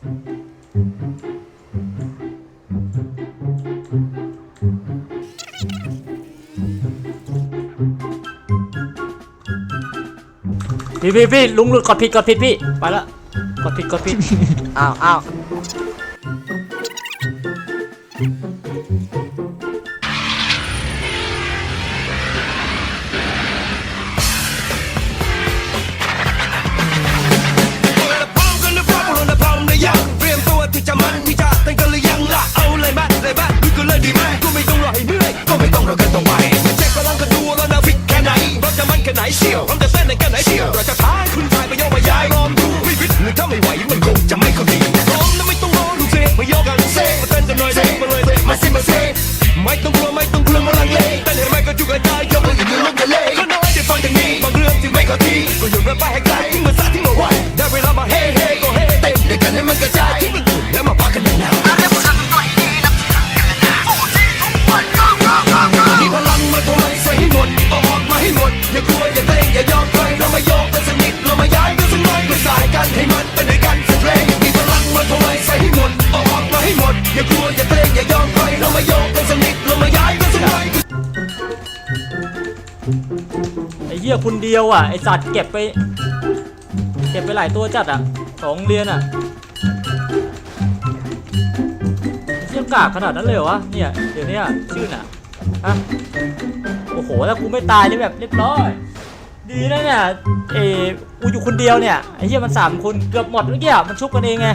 พี่พี่พี่ลุงหลุดกดผิดกดผิดพี่ ไปละกดผิดกดผิด อ้าวอ้าว มันที่จะเต้นกันหรือยังล่ะเอาเลยไหมเลยไหมลุยกันเลยดีไหมก็ไม่ต้องรอให้เหนื่อยก็ไม่ต้องรอกันต่อไปเช็คกำลังกันดูแล้วนะฟิตแค่ไหนเราจะมันแค่ไหนเชียวเราจะเต้นในแค่ไหนเชียวเราจะท้าคุณชายไปโยกไปย้ายลองดูไม่ฟิตหรือถ้าไม่ไหวมันคงจะไม่เข้าทีพร้อมนะไม่ต้องรอดูเซมาโยกกันเซมาเต้นกันหน่อยเซมาเลยเซมาซิมาเซไม่ต้องกลัวไม่ต้องกลัวมาลังเลเต้นให้ไม่ก็จุกกระจายยกมืออยู่ลงทะเลก็น้อยได้ฟังอย่างนี้บางเรื่องที่ไม่เข้าทีก็ยุดระบายให้ไกล ไอ้เหี้ยคนเดียวอะไอ้สัตว์เก็บไป เก็บไปหลายตัวจัดอะของเรียนอะเหี้ยกากขนาดนั้นเลยเหรอวะเนี่ยเดี๋ยวนี้ชื่อน่ะฮะโอ้โหแล้วกูไม่ตายเลยแบบเรียบร้อยดีนะเนี่ยเออกูอยู่คนเดียวเนี่ยไอ้เหี้ยมันสามคนเกือบหมดเมื่อกี้อะมันชุบกันเองไง